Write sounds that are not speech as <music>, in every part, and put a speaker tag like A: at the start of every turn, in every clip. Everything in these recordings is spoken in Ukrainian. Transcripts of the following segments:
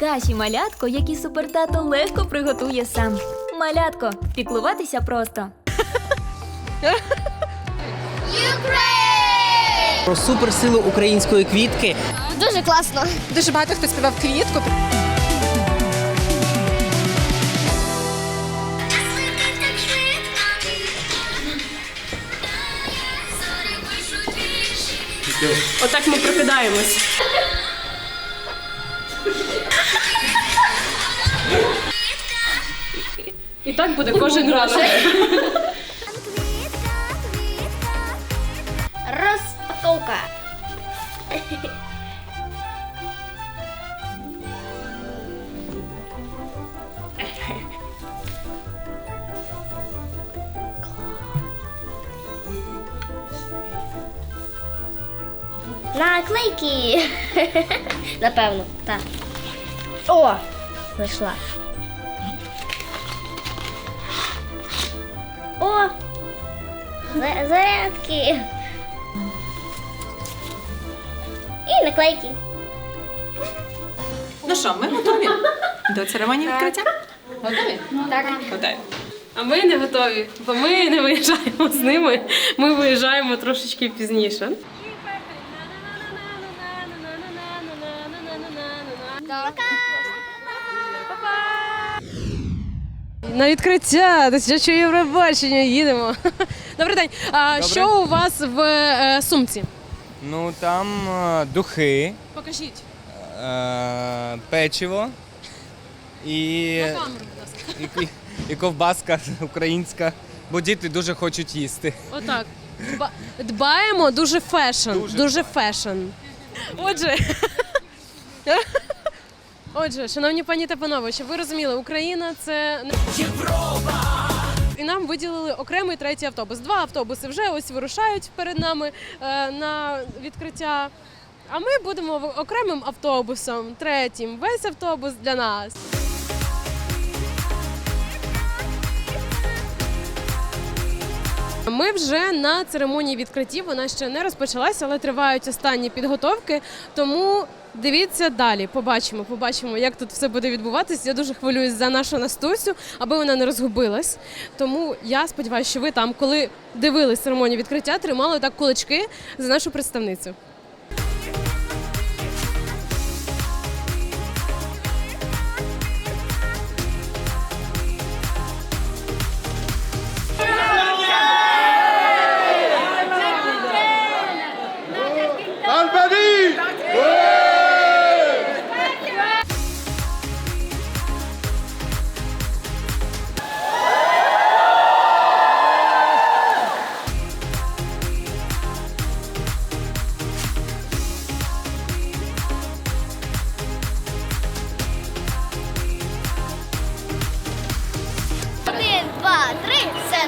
A: Каші малятко, які супертато легко приготує сам. Малятко, піклуватися просто.
B: Про суперсилу української квітки
C: Дуже класно.
D: Дуже багато хто співав квітку.
E: Отак ми прокидаємось. Так буде кожен ранок.
C: Розпаковка. Наклейки. Напевно, так. О! Знайшла. О! За- Зарядки. І наклейки.
D: Ну що, ми готові до церемонії відкриття? Готові?
C: Так.
D: Готові.
E: А ми не готові, бо ми не виїжджаємо з ними. Ми виїжджаємо трошечки пізніше. На відкриття дитячого Євробачення їдемо. <laughs> Добрий день. А що у вас в е, сумці?
F: Ну там е, духи,
E: Покажіть.
F: е, печиво і,
E: На камеру, будь ласка.
F: і, і ковбаска українська, бо діти дуже хочуть їсти.
E: Отак. Дба- Дбаємо дуже фешн. Дуже,
F: Дуже
E: фешн. Отже. <laughs> Отже, шановні пані та панове, щоб ви розуміли, Україна це не Європа! І нам виділили окремий третій автобус. Два автобуси вже ось вирушають перед нами е, на відкриття. А ми будемо окремим автобусом, третім. Весь автобус для нас. Ми вже на церемонії відкриттів. Вона ще не розпочалася, але тривають останні підготовки. Тому дивіться далі. Побачимо, побачимо, як тут все буде відбуватись. Я дуже хвилююсь за нашу Настусю, аби вона не розгубилась. Тому я сподіваюся, що ви там, коли дивились церемонію відкриття, тримали так кулачки за нашу представницю.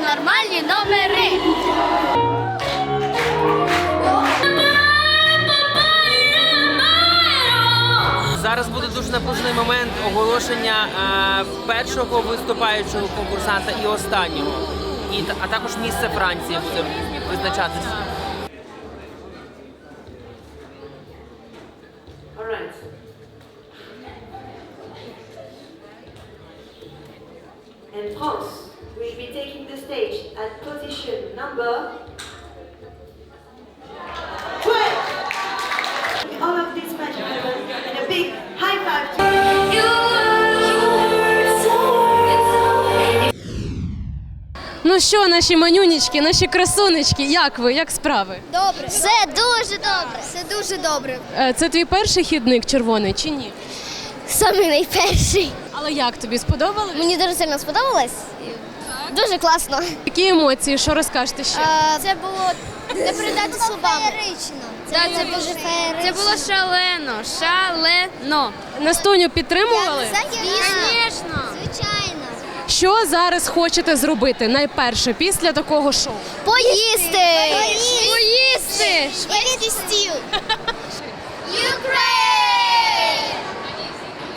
C: Нормальні номери.
B: зараз буде дуже напружений момент оголошення е, першого виступаючого конкурсанта і останнього. І а також місце Франції буде визначатися.
G: And France will be taking the stage at position number 12. All of these magic and a big high five to
E: Ну що, наші манюнічки, наші красунечки, як ви? Як справи?
C: Добре. Все дуже добре. Все дуже добре.
E: Е, Це твій перший хідник червоний чи ні?
C: Самий найперший.
E: Але як тобі сподобалось?
C: Мені дуже сильно сподобалось. Дуже класно.
E: Які емоції? Що розкажете ще?
C: Це було не передати словами. Це було феєрично.
H: Це було шалено, шалено.
E: Настуню підтримували?
C: Звісно. Звичайно.
E: Що зараз хочете зробити найперше після такого шоу?
C: Поїсти! Поїсти! Шведський стіл!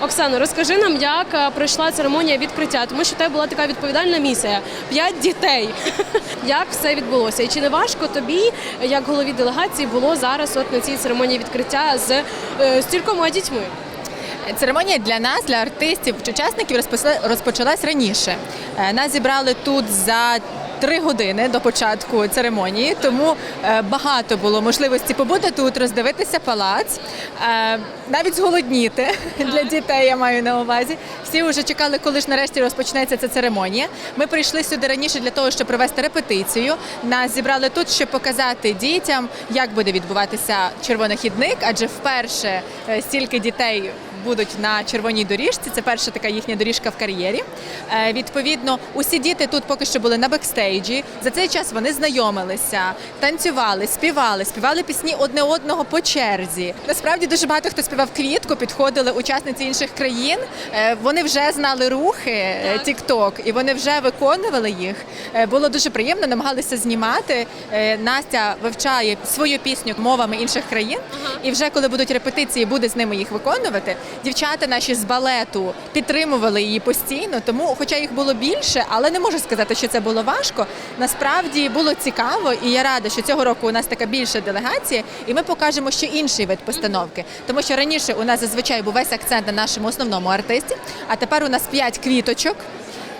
E: Оксано, розкажи нам, як е, пройшла церемонія відкриття, тому що в тебе була така відповідальна місія п'ять дітей. <laughs> Як все відбулося? І чи не важко тобі, як голові делегації, було зараз от на цій церемонії відкриття з е, стількома дітьми?
D: Церемонія для нас, для артистів, учасників розпочалась раніше. Е, Нас зібрали тут за три години до початку церемонії, тому е, багато було можливості побути тут, роздивитися палац, е, навіть зголодніти <laughs> для дітей. Я маю на увазі. Всі вже чекали, коли ж нарешті розпочнеться ця церемонія. Ми прийшли сюди раніше для того, щоб провести репетицію. Нас зібрали тут, щоб показати дітям, як буде відбуватися червонохідник, адже вперше е, стільки дітей будуть на червоній доріжці. Це перша така їхня доріжка в кар'єрі. Е, Відповідно, усі діти тут поки що були на бекстейджі. За цей час вони знайомилися, танцювали, співали, співали пісні одне одного по черзі. Насправді дуже багато хто співав квітку, підходили учасниці інших країн. Е, Вони вже знали рухи TikTok, і вони вже виконували їх. Е, Було дуже приємно, намагалися знімати. Е, Настя вивчає свою пісню мовами інших країн, і вже коли будуть репетиції, буде з ними їх виконувати. Дівчата наші з балету підтримували її постійно, тому, хоча їх було більше, але не можу сказати, що це було важко. Насправді було цікаво, і я рада, що цього року у нас така більша делегація, і ми покажемо ще інший вид постановки. Тому що раніше у нас зазвичай був весь акцент на нашому основному артисті, а тепер у нас п'ять квіточок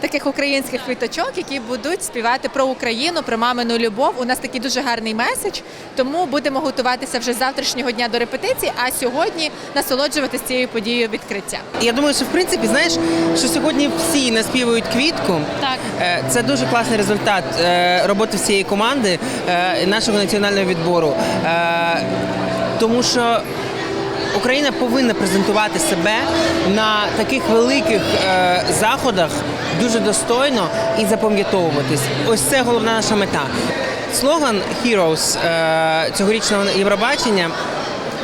D: таких українських квіточок, які будуть співати про Україну, про мамину любов. У нас такий дуже гарний меседж, тому будемо готуватися вже з завтрашнього дня до репетиції, а сьогодні насолоджуватися цією подією відкриття.
B: Я думаю, що в принципі, знаєш, що сьогодні всі наспівують квітку.
E: Так.
B: Е, Це дуже класний результат е, роботи всієї команди е, нашого національного відбору. Тому що Україна повинна презентувати себе на таких великих е, заходах дуже достойно і запам'ятовуватись. Ось це головна наша мета. Слоган Heroes е, цьогорічного Євробачення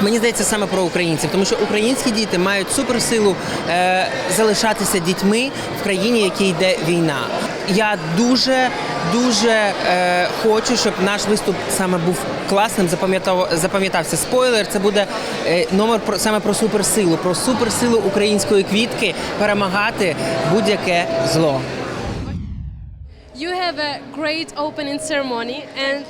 B: Мені здається саме про українців, тому що українські діти мають суперсилу е, залишатися дітьми в країні, якій йде війна. Я дуже дуже е, хочу, щоб наш виступ саме був класним. Запам'ятав запам'ятався спойлер. Це буде е, номер про саме про суперсилу, про суперсилу української квітки перемагати будь-яке зло.
E: You have a great opening ceremony, and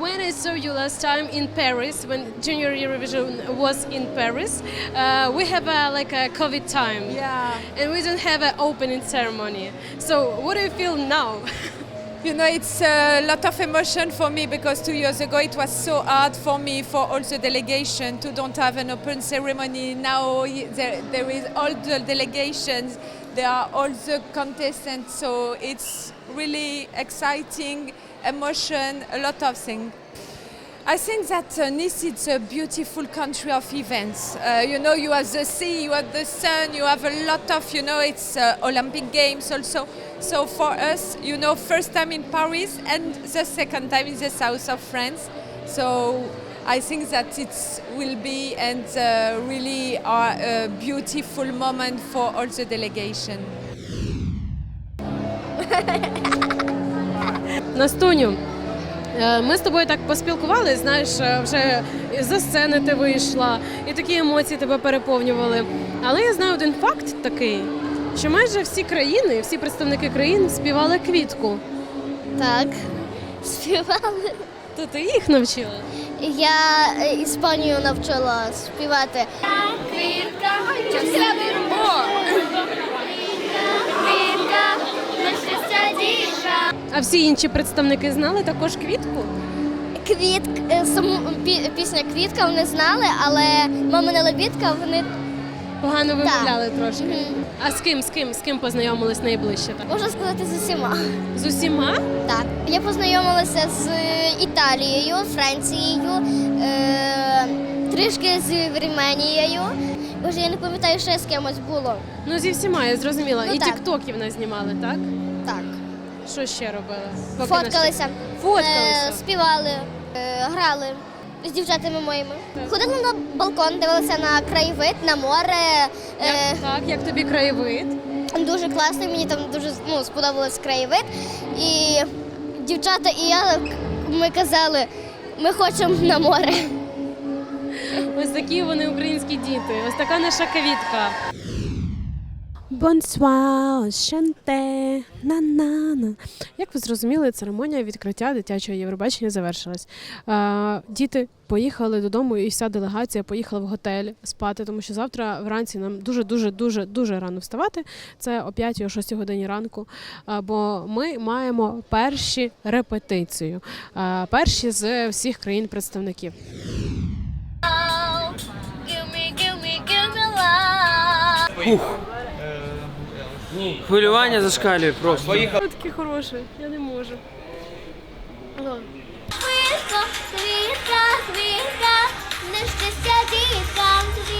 E: when I saw you last time in Paris, when Junior Eurovision was in Paris, uh, we have a, like a COVID time,
I: Yeah.
E: and we don't have an opening ceremony. So, what do you feel now? <laughs>
I: You know, it's a lot of emotion for me because two years ago it was so hard for me, for all the delegation, to don't have an open ceremony. Now there, there is all the delegations, there are all the contestants, so it's really exciting, emotion, a lot of things. I think that uh, Nice is a beautiful country of events. Uh, you know, you have the sea, you have the sun, you have a lot of, you know, it's uh, Olympic Games also. So for us, you know, first time in Paris and the second time in the south of France. So I think that it will be and uh, really are a beautiful moment for all the delegation. <laughs>
E: Настуню, е, ми з тобою так поспілкувалися, знаєш, е, вже за сцени ти вийшла, і такі емоції тебе переповнювали. Але я знаю один факт такий, що майже всі країни, всі представники країн співали квітку.
C: Так, <laughs> співали.
E: То ти їх навчила?
C: Я е, Іспанію навчила співати. Квітка,
E: А всі інші представники знали також квітку?
C: Квітк е, саму пі- пісня Квітка вони знали, але мамина лебідка вони
E: Погано вимовляли трошки.
C: Мгм.
E: А з ким, з ким, з ким познайомились найближче? Так?
C: можна сказати з усіма.
E: З усіма?
C: Так, я познайомилася з Італією, Францією, е, трішки з Вірменією. Боже, я не пам'ятаю, що з кимось було.
E: Ну, зі всіма, я зрозуміла.
C: Ну,
E: І
C: так.
E: тіктоків нас знімали, так?
C: Так.
E: Що ще робили? Поки нас-
C: Фоткалися,
E: Фоткалися.
C: е, співали, е, грали з дівчатами моїми. Ходили на балкон, дивилися на краєвид, на море.
E: Як,
C: Е,
E: так, як тобі краєвид?
C: Дуже класний, мені там дуже ну, сподобалось краєвид. І дівчата і я ми казали, ми хочемо на море.
E: Ось такі вони українські діти. Ось така наша квітка. Бонсуа, шанте, на-на-на. Як ви зрозуміли, церемонія відкриття дитячого Євробачення завершилась. Діти поїхали додому, і вся делегація поїхала в готель спати, тому що завтра вранці нам дуже дуже дуже дуже рано вставати. Це о 5 о 6 годині ранку. Бо ми маємо перші репетицію, перші з всіх країн представників.
B: Хвилювання зашкалює просто.
E: Таке хороший, я не можу.
C: Світла, світла, не щастя дітям, світла.